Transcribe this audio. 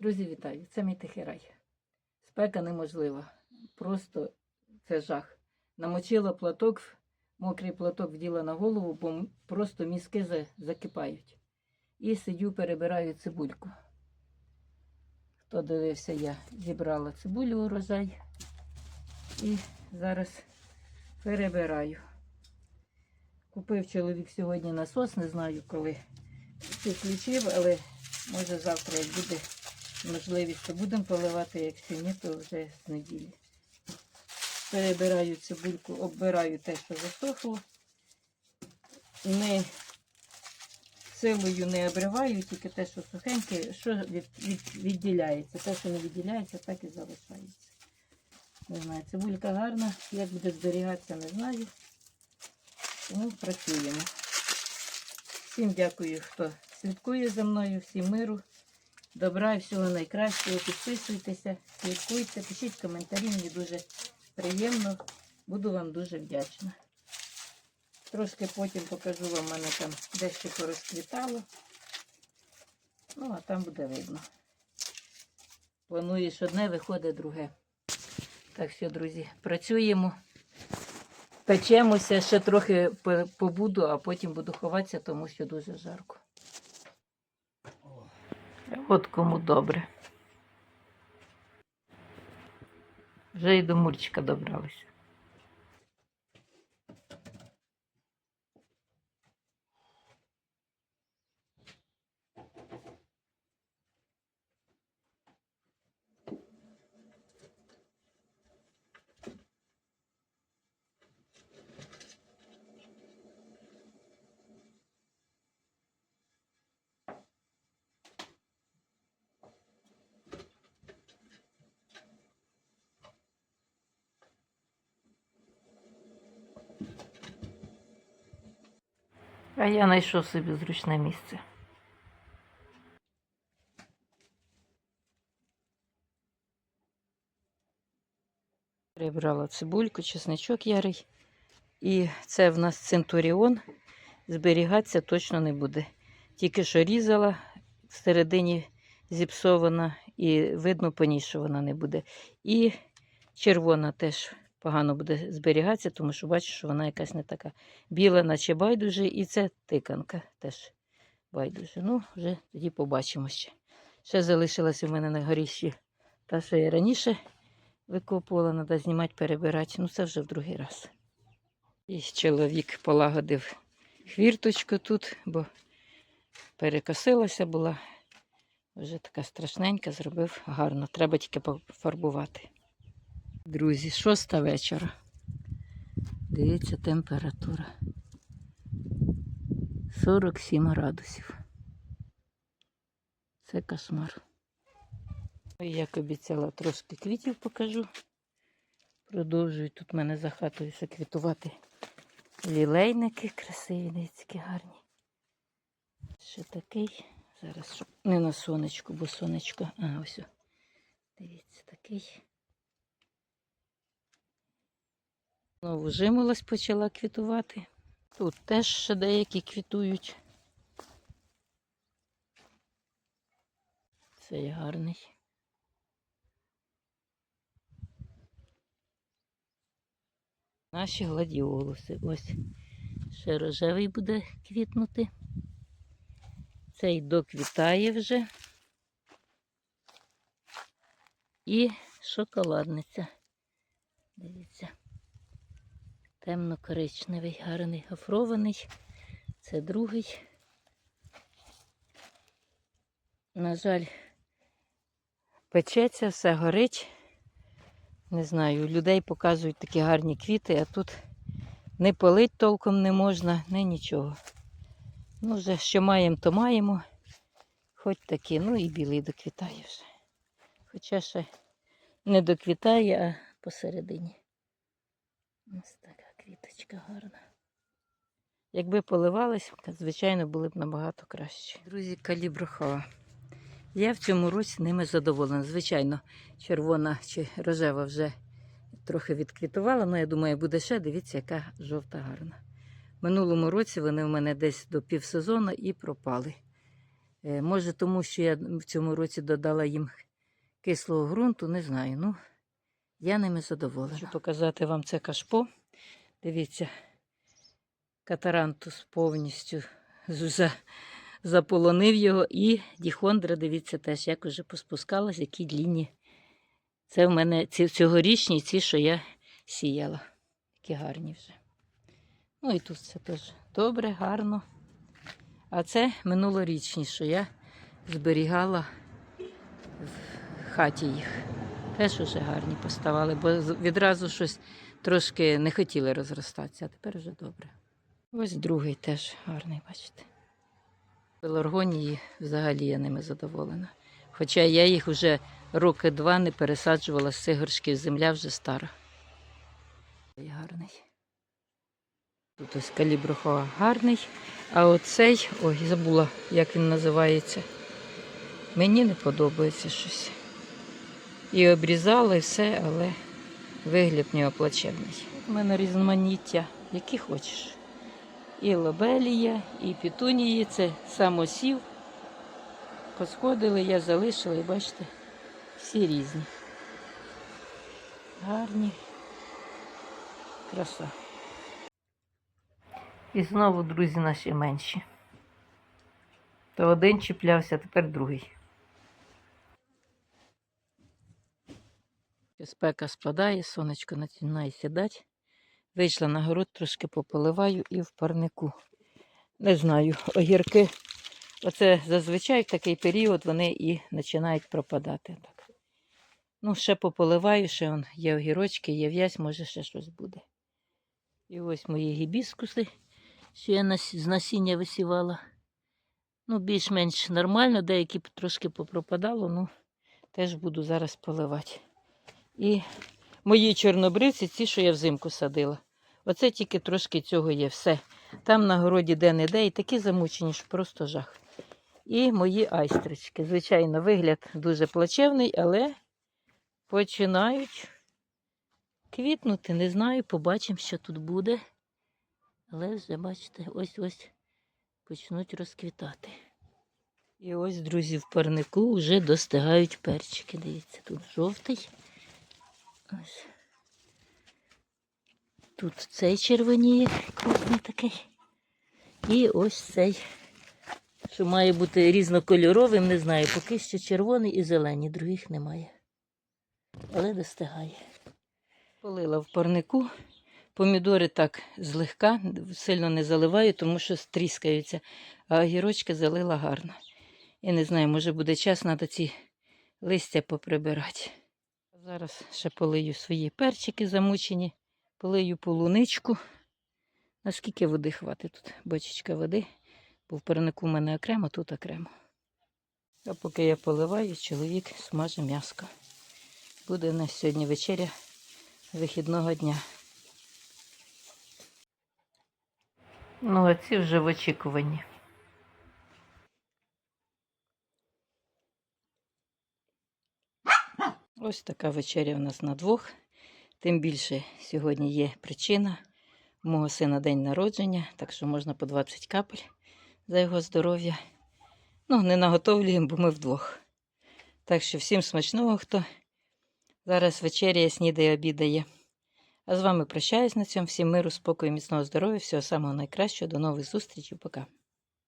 Друзі, вітаю! Це мій тихий рай. Спека неможлива. Просто це жах. Намочила платок, мокрий платок вділа на голову, бо просто мізки закипають. І сидю, перебираю цибульку. Хто дивився, я зібрала цибулю урожай. І зараз перебираю. Купив чоловік сьогодні насос, не знаю коли підключив, але може завтра, буде можливість, то будемо поливати, якщо ні, то вже з неділі. Перебираю цибульку, оббираю те, що засохло. Не силою не обриваю, тільки те, що сухеньке, що від, від, відділяється. Те, що не відділяється, так і залишається. Не знаю, цибулька гарна, як буде зберігатися, не знаю. Тому працюємо. Всім дякую, хто слідкує за мною, всім миру, добра і всього найкращого. Підписуйтеся, слідкуйте, пишіть коментарі, мені дуже приємно. Буду вам дуже вдячна. Трошки потім покажу вам, у мене там дещо порозквітало. Ну, а там буде видно. Плануєш одне, виходить друге. Так що, друзі, працюємо. Печемося, ще трохи побуду, а потім буду ховатися, тому що дуже жарко. От кому добре. Вже і до Мурчика добралися. А я знайшов собі зручне місце. Прибрала цибульку, чесничок ярий. І це в нас центуріон. Зберігатися точно не буде. Тільки що різала, всередині зіпсована, і видно по ній, що вона не буде. І червона теж погано буде зберігатися, тому що бачу, що вона якась не така біла, наче байдуже, і це тиканка теж байдуже. Ну, вже тоді побачимо ще. Ще залишилася в мене на горіщі та, що я раніше викопувала, треба знімати, перебирати. Ну, це вже в другий раз. І чоловік полагодив хвірточку тут, бо перекосилася була. Вже така страшненька, зробив гарно. Треба тільки пофарбувати. Друзі, шоста вечора. Дивіться, температура. 47 градусів. Це кошмар. Як обіцяла, трошки квітів покажу. Продовжують тут в мене за хатою ще квітувати лілейники красиві, які гарні. Ще такий. Зараз не на сонечку, бо сонечко. А, ось. Дивіться, такий. Знову жимолость почала квітувати. Тут теж ще деякі квітують. Цей гарний. Наші гладіолуси. Ось ще рожевий буде квітнути. Цей доквітає вже. І шоколадниця. Дивіться. Темно-коричневий, гарний гофрований. Це другий. На жаль, печеться, все горить. Не знаю, людей показують такі гарні квіти, а тут не полить толком не можна, не нічого. Ну, вже що маємо, то маємо. Хоч такі, ну і білий доквітає вже. Хоча ще не доквітає, а посередині. Ось квіточка гарна. Якби поливались, звичайно, були б набагато краще. Друзі, каліброхова. Я в цьому році ними задоволена. Звичайно, червона чи рожева вже трохи відквітувала, але я думаю, буде ще. Дивіться, яка жовта гарна. Минулому році вони в мене десь до півсезону і пропали. Е, Може, тому що я в цьому році додала їм кислого ґрунту, не знаю. Ну, я ними задоволена. Хочу показати вам це кашпо. Дивіться, катарантус повністю за- заполонив його. І діхондра, дивіться, теж як уже поспускалась, які длінні. Це в мене ці цьогорічні, ці, що я сіяла. Які гарні вже. Ну і тут все теж добре, гарно. А це минулорічні, що я зберігала в хаті їх. Теж уже гарні поставали, бо відразу щось трошки не хотіли розростатися, а тепер вже добре. Ось другий теж гарний, бачите. Пеларгонії взагалі я ними задоволена. Хоча я їх вже роки два не пересаджувала з цих горшків. Земля вже стара. Гарний. Тут ось калібрухова гарний. А оцей, ой, забула, як він називається. Мені не подобається щось. І обрізала, і все, але вигляд в нього плачевний. У мене різноманіття, які хочеш. І лобелія, і пітунії, це самосів. Посходили, я залишила, і бачите, всі різні. Гарні. Краса. І знову друзі наші менші. То один чіплявся, тепер другий. Спека спадає, сонечко починає сідати. Вийшла на город, трошки пополиваю і в парнику. Не знаю, огірки. Оце зазвичай в такий період вони і починають пропадати. Так. Ну, ще пополиваю, ще он є огірочки, є в'язь, може ще щось буде. І ось мої гібіскуси, що я з насіння висівала. Ну, більш-менш нормально, деякі трошки попропадало, ну теж буду зараз поливати. І мої чорнобривці, ці, що я взимку садила. Оце тільки трошки цього є все. Там на городі де-не-де і такі замучені, що просто жах. І мої айстрички. Звичайно, вигляд дуже плачевний, але починають квітнути. Не знаю, побачимо, що тут буде. Але вже, бачите, ось-ось почнуть розквітати. І ось, друзі, в парнику вже достигають перчики. Дивіться, тут жовтий. Ось. Тут цей червоніє, крупний такий. І ось цей, що має бути різнокольоровим, не знаю, поки що червоний і зелений, других немає. Але достигає. Полила в парнику. Помідори так злегка, сильно не заливаю, тому що стріскаються, а огірочки залила гарно. Я не знаю, може буде час, треба ці листя поприбирати. Зараз ще полию свої перчики замучені, полию полуничку. Наскільки води хватить тут? Бочечка води, бо в парнику в мене окремо, тут окремо. А поки я поливаю, чоловік смаже м'яско. Буде у нас сьогодні вечеря вихідного дня. Ну, а ці вже в очікуванні. Ось така вечеря у нас на двох. Тим більше сьогодні є причина. У мого сина день народження, так що можна по 20 капель за його здоров'я. Ну, не наготовлюємо, бо ми вдвох. Так що всім смачного, хто зараз вечеряє, снідає, обідає. А з вами прощаюсь на цьому. Всім миру, спокою, міцного здоров'я, всього самого найкращого. До нових зустрічей. Пока.